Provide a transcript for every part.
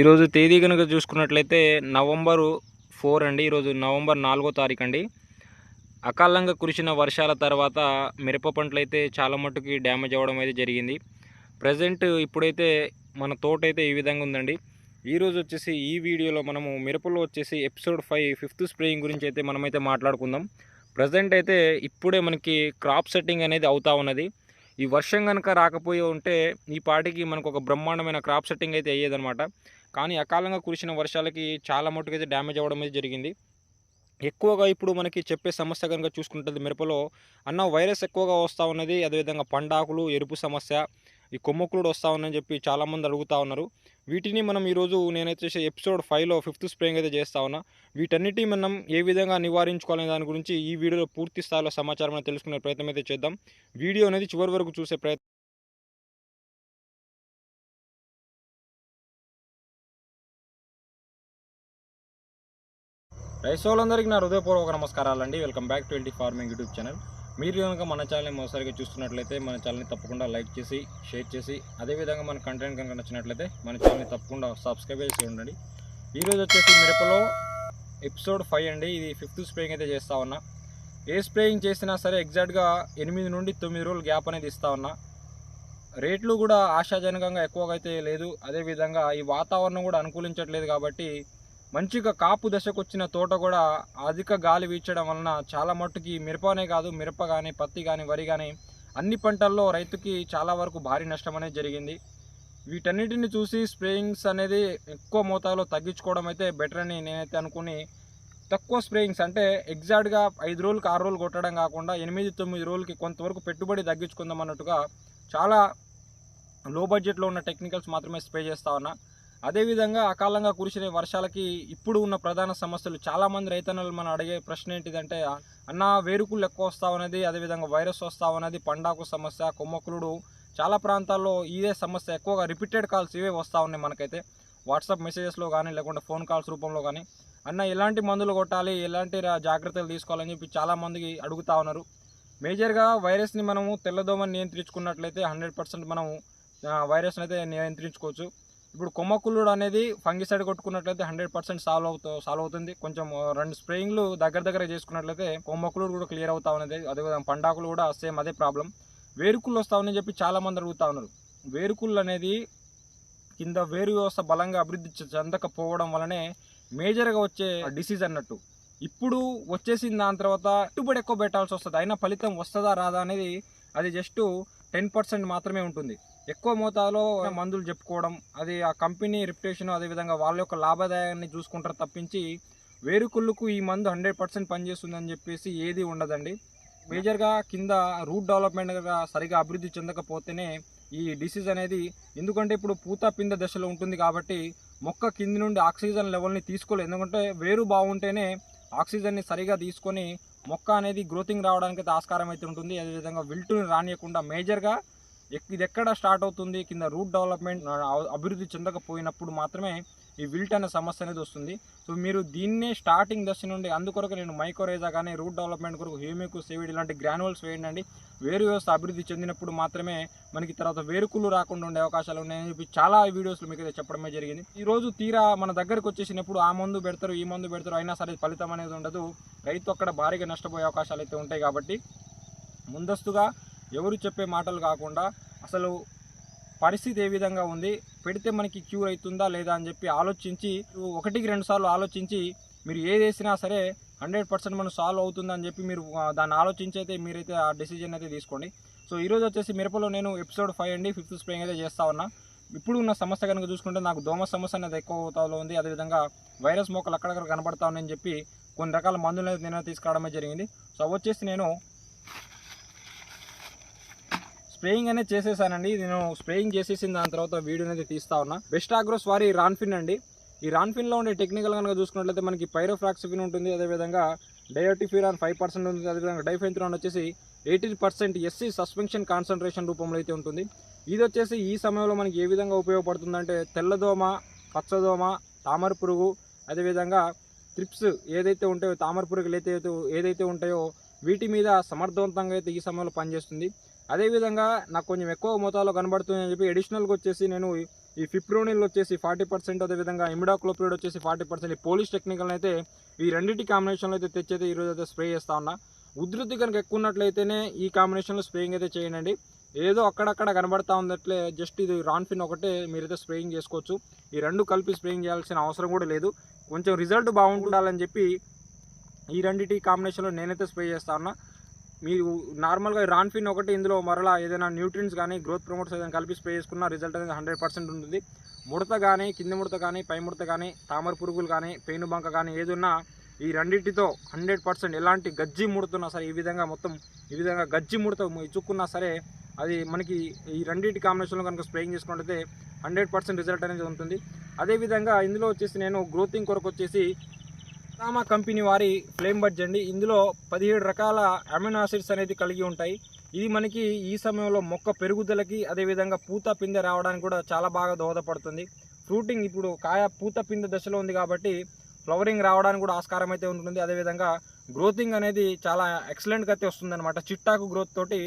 ఈరోజు తేదీ కనుక చూసుకున్నట్లయితే నవంబరు ఫోర్ అండి. ఈరోజు నవంబర్ నాలుగో తారీఖు అండి అకాలంగా కురిసిన వర్షాల తర్వాత మిరప పంటలు అయితే చాలా మట్టుకి డ్యామేజ్ అవ్వడం అయితే జరిగింది. ప్రజెంట్ ఇప్పుడైతే మన తోట అయితే ఈ విధంగా ఉందండి. ఈరోజు వచ్చేసి ఈ వీడియోలో మనము మిరపలో వచ్చేసి ఎపిసోడ్ ఫైవ్ ఫిఫ్త్ స్ప్రేయింగ్ గురించి అయితే మనమైతే మాట్లాడుకుందాం. ప్రజెంట్ అయితే ఇప్పుడే మనకి క్రాప్ సెట్టింగ్ అనేది అవుతా ఉన్నది. ఈ వర్షం కనుక రాకపోయి ఉంటే ఈ పాటికి మనకు ఒక బ్రహ్మాండమైన క్రాప్ సెట్టింగ్ అయితే అయ్యేదనమాట కానీ అకాలంగా కురిసిన వర్షాలకి చాలా మటుకు అయితే డ్యామేజ్ అవ్వడం అయితే జరిగింది. ఎక్కువగా ఇప్పుడు మనకి చెప్పే సమస్య కనుక చూసుకుంటుంది మిరపలో అన్న వైరస్ ఎక్కువగా వస్తూ ఉన్నది. అదేవిధంగా పండాకులు ఎరుపు సమస్య ఈ కొమ్మకులుడు వస్తూ ఉందని చెప్పి చాలామంది అడుగుతూ ఉన్నారు. వీటిని మనం ఈరోజు నేనైతే ఎపిసోడ్ ఫైవ్లో ఫిఫ్త్ స్ప్రేయింగ్ అయితే చేస్తా ఉన్నా. వీటన్నిటి మనం ఏ విధంగా నివారించుకోవాలనే దాని గురించి ఈ వీడియోలో పూర్తి స్థాయిలో సమాచారం అనేది తెలుసుకునే ప్రయత్నం అయితే చేద్దాం. వీడియో అనేది చివరి వరకు చూసే ప్రయత్నం రైసోలందరికీ నా హృదయపూర్వక నమస్కారాలండి. Welcome back to LT farming YouTube channel. మీరు కనుక మన ఛానల్ని మొదటిసారిగా చూస్తున్నట్లయితే మన ఛానల్ని తప్పకుండా లైక్ చేసి షేర్ చేసి అదేవిధంగా మన కంటెంట్ కనుక నచ్చినట్లయితే మన ఛానల్ని తప్పకుండా సబ్స్క్రైబ్ చేసి ఉండండి ఈరోజు వచ్చేసి మిరపలో ఎపిసోడ్ ఫైవ్ అండి. ఇది ఫిఫ్త్ స్ప్రేయింగ్ అయితే చేస్తా ఉన్నా. ఏ స్ప్రేయింగ్ చేసినా సరే ఎగ్జాక్ట్గా ఎనిమిది నుండి తొమ్మిది రోజులు గ్యాప్ అనేది ఇస్తా ఉన్నా. రేట్లు కూడా ఆశాజనకంగా ఎక్కువగా అయితే లేదు. అదేవిధంగా ఈ వాతావరణం కూడా అనుకూలించట్లేదు కాబట్టి మంచిగా కాపు దశకు వచ్చిన తోట కూడా అధిక గాలి వీచడం వలన చాలా మట్టుకి మిరపనే కాదు మిరప కానీ పత్తి కానీ వరి కానీ అన్ని పంటల్లో రైతుకి చాలా వరకు భారీ నష్టం అనేది జరిగింది. వీటన్నిటిని చూసి స్ప్రేయింగ్స్ అనేది ఎక్కువ మోతాదులో తగ్గించుకోవడం అయితే బెటర్ అని నేనైతే అనుకుని తక్కువ స్ప్రేయింగ్స్ అంటే ఎగ్జాక్ట్గా ఐదు రోజులకి ఆరు రోజులు కొట్టడం కాకుండా ఎనిమిది తొమ్మిది రోజులకి కొంతవరకు పెట్టుబడి తగ్గించుకుందాం అన్నట్టుగా చాలా లో బడ్జెట్లో ఉన్న టెక్నికల్స్ మాత్రమే స్ప్రే చేస్తా ఉన్నా. అదేవిధంగా అకాలంగా కురిసిన వర్షాలకి ఇప్పుడు ఉన్న ప్రధాన సమస్యలు చాలామంది రైతన్నలు మనం అడిగే ప్రశ్న ఏంటిదంటే అన్న వేరుకులు ఎక్కువ వస్తా ఉన్నది అదేవిధంగా వైరస్ వస్తా ఉన్నది పండాకు సమస్య కొమ్మకులుడు చాలా ప్రాంతాల్లో ఇదే సమస్య ఎక్కువగా రిపీటెడ్ కాల్స్ ఇవే వస్తూ ఉన్నాయి మనకైతే. వాట్సాప్ మెసేజెస్లో కానీ లేకుంటే ఫోన్ కాల్స్ రూపంలో కానీ అన్న ఎలాంటి మందులు కొట్టాలి ఎలాంటి జాగ్రత్తలు తీసుకోవాలని చెప్పి చాలామందికి అడుగుతా ఉన్నారు. మేజర్గా వైరస్ని మనము తెల్లదోమని నియంత్రించుకున్నట్లయితే హండ్రెడ్ పర్సెంట్ మనము వైరస్ని అయితే నియంత్రించుకోవచ్చు. ఇప్పుడు కొమ్మకుల్లుడు అనేది ఫంగిసైడ్ కొట్టుకున్నట్లయితే హండ్రెడ్ పర్సెంట్ సాల్వ్ అవుతూ సాల్వ్ అవుతుంది. కొంచెం రెండు స్ప్రేయింగ్లు దగ్గర దగ్గర చేసుకున్నట్లయితే కొమ్మకుల్లుడు కూడా క్లియర్ అవుతా ఉన్నది. అదేవిధంగా పండాకులు కూడా సేమ్ అదే ప్రాబ్లం. వేరుకుళ్ళు వస్తామని చెప్పి చాలా మంది అడుగుతా ఉన్నారు. వేరుకుళ్ళు అనేది కింద వేరు వ్యవస్థ బలంగా అభివృద్ధి చె- చెందకపోవడం వలనే మేజర్గా వచ్చే డిసీజ్ అన్నట్టు. ఇప్పుడు వచ్చేసిన దాని తర్వాత పెట్టుబడి ఎక్కువ పెట్టాల్సి వస్తుంది. అయినా ఫలితం వస్తుందా రాదా అనేది అది జస్ట్ టెన్ పర్సెంట్ మాత్రమే ఉంటుంది. ఎక్కువ మోతాదులో మందులు చెప్పుకోవడం అది ఆ కంపెనీ రిప్యుటేషన్ అదేవిధంగా వాళ్ళ యొక్క లాభదాయాన్ని చూసుకుంటారు తప్పించి వేరుకుళ్ళకు ఈ మందు హండ్రెడ్ పర్సెంట్ పనిచేస్తుందని చెప్పేసి ఏది ఉండదండి. మేజర్గా కింద రూట్ డెవలప్మెంట్గా సరిగా అభివృద్ధి చెందకపోతేనే ఈ డిసీజ్ అనేది ఎందుకంటే ఇప్పుడు పూత పింద దశలో ఉంటుంది కాబట్టి మొక్క కింది నుండి ఆక్సిజన్ లెవెల్ని తీసుకోలేదు. ఎందుకంటే వేరు బాగుంటేనే ఆక్సిజన్ని సరిగా తీసుకొని మొక్క అనేది గ్రోతింగ్ రావడానికి అయితే ఆస్కారం అయితే ఉంటుంది. అదేవిధంగా విల్టుని రానియకుండా మేజర్గా ఇది ఎక్కడ స్టార్ట్ అవుతుంది? కింద రూట్ డెవలప్మెంట్ అభివృద్ధి చెందకపోయినప్పుడు మాత్రమే ఈ విల్ట్ అనే సమస్య అనేది వస్తుంది. సో మీరు దీన్నే స్టార్టింగ్ దశ నుండి అందుకొరకు నేను మైకోరేజా కానీ రూట్ డెవలప్మెంట్ కొరకు హ్యూమికు సేవిడ్ ఇలాంటి గ్రానువల్స్ వేయండి వేరు వ్యవస్థ అభివృద్ధి చెందినప్పుడు మాత్రమే మనకి తర్వాత వేరుకులు రాకుండా ఉండే అవకాశాలు ఉన్నాయని చెప్పి చాలా వీడియోస్లో మీకు అయితే చెప్పడమే జరిగింది. ఈ రోజు తీరా మన దగ్గరకు వచ్చేసినప్పుడు ఆ మందు పెడతారు ఈ మందు పెడతారు అయినా సరే ఫలితం అనేది ఉండదు. రైతు అక్కడ భారీగా నష్టపోయే అవకాశాలు అయితే ఉంటాయి కాబట్టి ముందస్తుగా ఎవరు చెప్పే మాటలు కాకుండా అసలు పరిస్థితి ఏ విధంగా ఉంది? పెడితే మనకి క్యూర్ అవుతుందా లేదా అని చెప్పి ఆలోచించి ఒకటికి రెండు సార్లు ఆలోచించి మీరు ఏది వేసినా సరే హండ్రెడ్ పర్సెంట్ మనం సాల్వ్ అవుతుందని చెప్పి మీరు దాన్ని ఆలోచించి అయితే మీరైతే ఆ డెసిజన్ అయితే తీసుకోండి. సో ఈరోజు వచ్చేసి మిరపలో నేను ఎపిసోడ్ ఫైవ్ అండి ఫిఫ్త్ స్ప్రేయింగ్ అయితే చేస్తా ఉన్నా. ఇప్పుడు ఉన్న సమస్య కనుక చూసుకుంటే నాకు దోమ సమస్య అనేది ఎక్కువ అవుతాలో ఉంది. అదేవిధంగా వైరస్ మొక్కలు అక్కడక్కడ కనబడతా ఉన్నాయని చెప్పి కొన్ని రకాల మందులు అయితే నేను తీసుకురావడమే జరిగింది. సో వచ్చేసి నేను స్ప్రేయింగ్ అనేది చేసేసానండి. నేను స్ప్రేయింగ్ చేసేసిన దాని తర్వాత వీడియో అనేది తీస్తా ఉన్నా. బెస్ట్ ఆగ్రోస్ వారి రాన్ఫిన్ అండి. ఈ రాన్ఫిన్లో ఉండే టెక్నికల్ కనుక చూసుకున్నట్లయితే మనకి పైరోఫ్రాక్సిఫిన్ ఉంటుంది. అదేవిధంగా డయోటిఫిరాన్ ఫైవ్ పర్సెంట్ ఉంటుంది. అదేవిధంగా డైఫెంత్రాన్ వచ్చేసి eighty percent SC suspension concentration రూపంలో అయితే ఉంటుంది. ఇది వచ్చేసి ఈ సమయంలో మనకి ఏ విధంగా ఉపయోగపడుతుందంటే తెల్లదోమ పచ్చదోమ తామర పురుగు అదేవిధంగా త్రిప్స్ ఏదైతే ఉంటాయో తామర పురుగులు అయితే ఏదైతే ఉంటాయో వీటి మీద సమర్థవంతంగా అయితే ఈ సమయంలో పనిచేస్తుంది. అదేవిధంగా నాకు కొంచెం ఎక్కువ మోతాదులో కనబడుతుంది అని చెప్పి అడిషనల్గా వచ్చేసి నేను ఈ ఫిప్రోనిల్ వచ్చేసి ఫార్టీ పర్సెంట్ అదేవిధంగా ఇమిడాక్లోపిడ్ వచ్చేసి ఫార్టీ పర్సెంట్ ఈ పోలీస్ టెక్నికల్ అయితే ఈ రెండింటి కాంబినేషన్లో అయితే తెచ్చైతే ఈరోజు అయితే స్ప్రే చేస్తా ఉన్నా. ఉధృతి కనుక ఎక్కువ ఉన్నట్లయితేనే ఈ కాంబినేషన్లో స్ప్రేయింగ్ అయితే చేయండి. ఏదో అక్కడక్కడ కనబడతా ఉందట్లే జస్ట్ ఇది రాన్ఫిన్ ఒకటే మీరైతే స్ప్రేయింగ్ చేసుకోవచ్చు. ఈ రెండు కలిపి స్ప్రేయింగ్ చేయాల్సిన అవసరం కూడా లేదు. కొంచెం రిజల్ట్ బాగుంటుండాలని చెప్పి ఈ రెండింటి కాంబినేషన్లో నేనైతే స్ప్రే చేస్తా ఉన్నా. మీరు నార్మల్గా రాన్ఫిన్ ఒకటి ఇందులో మరలా ఏదైనా న్యూట్రిన్స్ కానీ గ్రోత్ ప్రమోటర్స్ ఏదైనా కలిపి స్ప్రే చేసుకున్న రిజల్ట్ అనేది హండ్రెడ్ పర్సెంట్ ఉంటుంది. ముడత కానీ కింది ముడత కానీ పై ముడత కానీ తామర పురుగులు కానీ పెయిను బంక కానీ ఏదున్నా ఈ రెండింటితో హండ్రెడ్ పర్సెంట్ ఎలాంటి గజ్జి ముడుతున్నా సరే ఈ విధంగా మొత్తం ఈ విధంగా గజ్జి ముడత ఇచ్చుకున్నా సరే అది మనకి ఈ రెండింటి కాంబినేషన్లో కనుక స్ప్రేయింగ్ చేసుకున్నట్లయితే హండ్రెడ్ పర్సెంట్ రిజల్ట్ అనేది ఉంటుంది. అదేవిధంగా ఇందులో వచ్చేసి నేను గ్రోతింగ్ కొరకు వచ్చేసి రామా కంపెనీ వారి ఫ్లేమ్ బడ్జ్ అండి. ఇందులో పదిహేడు రకాల అమినో ఆసిడ్స్ అనేది కలిగి ఉంటాయి. ఇది మనకి ఈ సమయంలో మొక్క పెరుగుదలకి అదేవిధంగా పూత పిందె రావడానికి కూడా చాలా బాగా దోహదపడుతుంది. ఫ్రూటింగ్ ఇప్పుడు కాయ పూత పిందె దశలో ఉంది కాబట్టి ఫ్లవరింగ్ రావడానికి కూడా ఆస్కారం అయితే ఉంటుంది. అదేవిధంగా గ్రోతింగ్ అనేది చాలా ఎక్సలెంట్గా అయితే వస్తుందన్నమాట. చిట్టాకు గ్రోత్ తోటి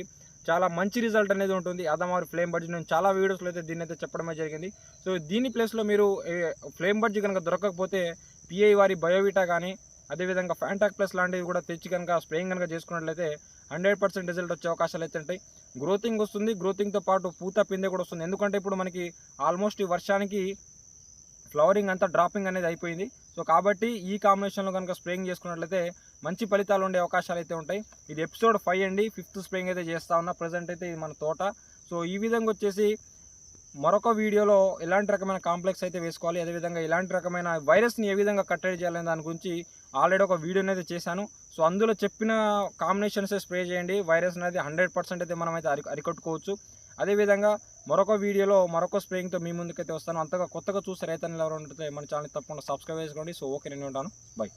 చాలా మంచి రిజల్ట్ అనేది ఉంటుంది. అదమారు ఫ్లేమ్ బడ్జ్ నేను చాలా వీడియోస్లో అయితే దీన్ని అయితే చెప్పడమే జరిగింది. సో దీని ప్లేస్లో మీరు ఫ్లేమ్ బడ్జ్ కనుక దొరకకపోతే పిఐ వారి బయోవిటా కానీ అదేవిధంగా ఫ్యాంటాక్ ప్లస్ లాంటివి కూడా తెచ్చి కనుక స్ప్రేయింగ్ కనుక చేసుకున్నట్లయితే హండ్రెడ్ పర్సెంట్ రిజల్ట్ వచ్చే అవకాశాలు అయితే ఉంటాయి. గ్రోతింగ్ వస్తుంది. గ్రోతింగ్తో పాటు పూత పిందె కూడా వస్తుంది. ఎందుకంటే ఇప్పుడు మనకి ఆల్మోస్ట్ ఈ వర్షానికి ఫ్లవరింగ్ అంతా డ్రాపింగ్ అనేది అయిపోయింది. సో కాబట్టి ఈ కాంబినేషన్లో కనుక స్ప్రేయింగ్ చేసుకున్నట్లయితే మంచి ఫలితాలు ఉండే అవకాశాలు అయితే ఉంటాయి. ఇది ఎపిసోడ్ ఫైవ్ అండి. ఫిఫ్త్ స్ప్రేయింగ్ అయితే చేస్తా ఉన్నా. ప్రజెంట్ అయితే ఇది మన తోట. సో ఈ విధంగా వచ్చేసి మరొక వీడియోలో ఎలాంటి రకమైన కాంప్లెక్స్ అయితే వేసుకోవాలి. అదేవిధంగా ఎలాంటి రకమైన వైరస్ని ఏ విధంగా కట్టడి చేయాలనే దాని గురించి ఆల్రెడీ ఒక వీడియో అయితే చేశాను. సో అందులో చెప్పిన కాంబినేషన్స్ స్ప్రే చేయండి. వైరస్ అనేది హండ్రెడ్ పర్సెంట్ అయితే మనం అయితే అరి అరికట్టుకోవచ్చు. అదేవిధంగా మరొక వీడియోలో మరొక స్ప్రేయింగ్తో మీ ముందుకైతే వస్తాను. అంతగా కొత్తగా చూస్తే రైతన్నలు ఎవరు ఉంటే మన ఛానల్ తప్పకుండా సబ్స్క్రైబ్ చేసుకోండి. సో ఓకే నేను ఉంటాను. బై.